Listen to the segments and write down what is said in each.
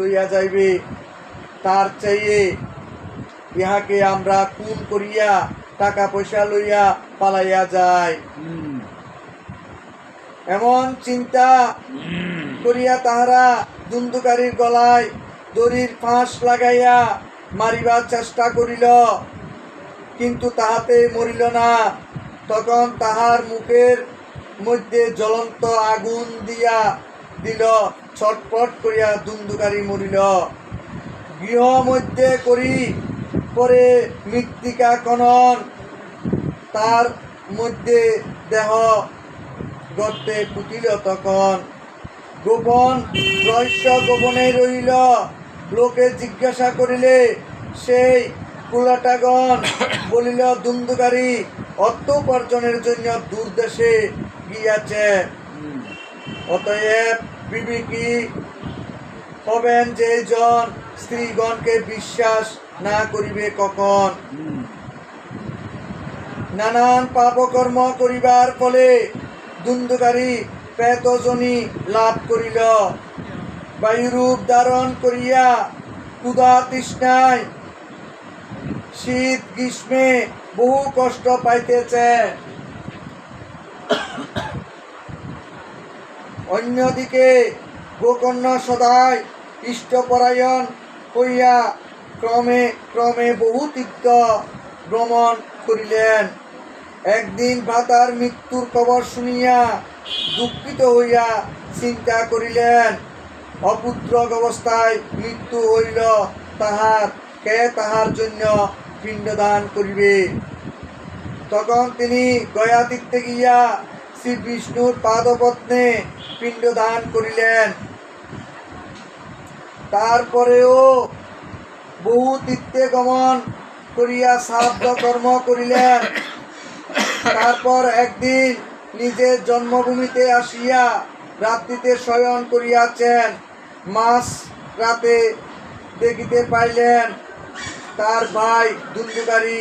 লইয়া যাইবে, তার চাইয়ে ইহাকে আমরা খুন করিয়া টাকা পয়সা লইয়া পালাইয়া যায় এমন চিন্তা করিয়া তাহারা দুন্দুকারীর গলায় দড়ির ফাঁস লাগাইয়া মারিবার চেষ্টা করিল, কিন্তু তাহাতে মরিল না। তখন তাহার মুখের মধ্যে জ্বলন্ত আগুন দিয়া দিল ছটপট করিয়া দুন্দুকারী মরিল। গৃহ মধ্যে করি পরে মৃত্তিকা খনন। তার মধ্যে দেহ গর্তে পুতিল তখন। গোপন রহস্য গোপনে রইল। লোকে জিজ্ঞাসা করিলে, সেই কুলাটাগণ, বলিল, দুন্দুকারী অর্থ উপার্জনের জন্য দূর দেশে গিয়াছে। অতএব বিবেকী হবেন যে জন স্ত্রীগণকে বিশ্বাস না করিবে কখন? নানান পাপকর্ম করিবার ফলে দুন্দুকারী প্রেতজনী লাভ করিল। বায়ুরূপ ধারণ করিয়া ক্ষুধা তৃষ্ণায় শীত গ্রীষ্মে বহু কষ্ট পাইতেছে। অন্যদিকে গোকর্ণ সদায় ইষ্টপরায়ণ হইয়া ক্রমে ক্রমে বহু তীর্থ ভ্রমণ করিলেন। একদিন ভাতার মৃত্যুর খবর শুনিয়া দুঃখিত হইয়া চিন্তা করিলেন অপুত্রক অবস্থায় মৃত্যু হইল, তাহার কে তাহার জন্য পিণ্ডদান করিবে? তখন তিনি গয়াতীর্থে গিয়া শ্রী বিষ্ণুর পাদপত্নে পিণ্ডদান করিলেন। তারপরেও বহু তীর্থে গমন করিয়া শ্রাদ্ধ কর্ম করিলেন। তারপর একদিন নিজের জন্মভূমিতে আসিয়া রাত্রিতে শয়ন করিয়াছেন। মাস রাতে দেখিতে পাইলেন তার ভাই দুন্দুকারী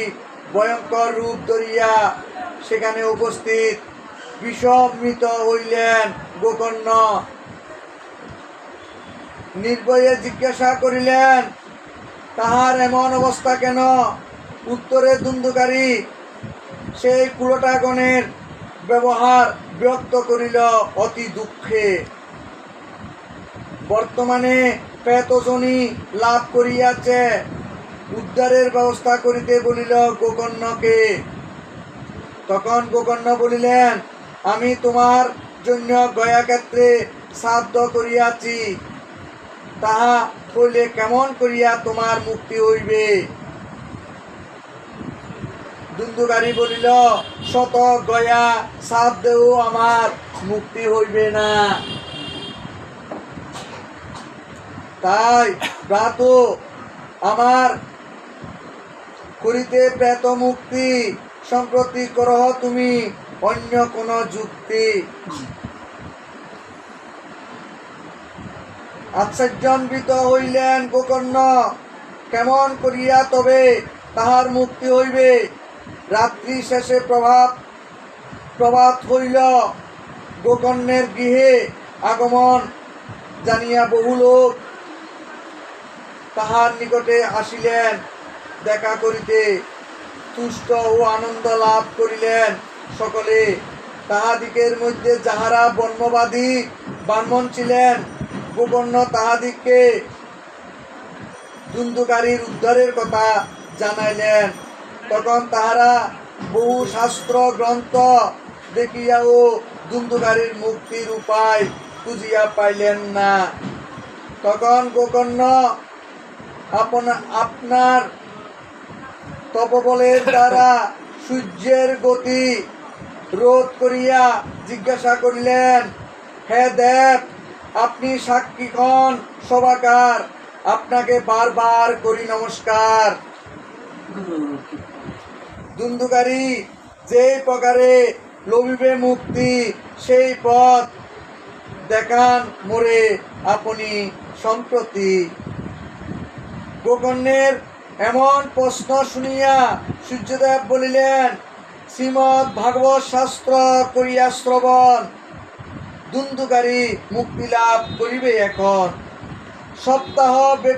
ভয়ঙ্কর রূপ ধরিয়া সেখানে উপস্থিত। বিষমৃত হইলেন গোকর্ণ। নির্ভয়ে জিজ্ঞাসা করিলেন, তাহার এমন অবস্থা কেন? উত্তরে দুন্দুকারী সেই কুলটাগণের ব্যবহার ব্যক্ত করিল অতি দুঃখে। বর্তমানে প্রেতজনী লাভ করিয়াছে, উদ্ধারের ব্যবস্থা করিতে বলিল গোকর্ণকে। তখন গোকর্ণ বলিলেন আমি তোমার জন্য গয়া ক্ষেত্রে শ্রাদ্ধ করিয়াছি। তাহা হইলে কেমন করিয়া তোমার মুক্তি হইবে? দুন্দুকারী বলিল, শত গয়া শ্রাদ্ধেও আমার মুক্তি হইবে না। তাই প্রাত আমার করিতে প্রেত মুক্তি সম্প্রতি করহ তুমি। অন্য কোন যুক্তি। আশ্চর্যান্বিত হইলেন গোকর্ণ, কেমন করিয়া তবে তাহার মুক্তি হইবে? রাত্রি শেষে প্রভাত প্রভাত হইল গোকর্ণের গৃহে আগমন জানিয়া বহু লোক তাহার নিকটে আসিলেন, দেখা করিতে তুষ্ট ও আনন্দ লাভ করিলেন। সকলে তাহাদিকের মধ্যে যাহারা বর্ণবাদী ব্রাহ্মণ ছিলেন গোকর্ণ তাহাদিগকে দুন্দুকারীর উদ্ধারের কথা জানাইলেন। তখন তাহারা বহু শাস্ত্র, গ্রন্থ দেখিয়াও দুন্দুকারীর মুক্তির উপায় খুঁজিয়া পাইলেন না। তখন গোকর্ণ আপনা, আপনার তপবলের দ্বারা সূর্যের গতি রোধ করিয়া জিজ্ঞাসা করিলেন, হে দেব, আপনি সাক্ষী সাক্ষীক্ষণ সভাকার, আপনাকে বারবার করি নমস্কার। দুন্দুকারী যে প্রকারে লভিবে মুক্তি, সেই পথ দেখান মোরে আপনি সম্প্রতি। গোকর্ণের এমন প্রশ্ন শুনিয়া সূর্যদেব বলিলেন শ্রীমৎ ভাগবত শাস্ত্র করিয়া শ্রবণ। দুন্দুকারী মুক্তি লাভ করিবে এখন। সপ্তাহ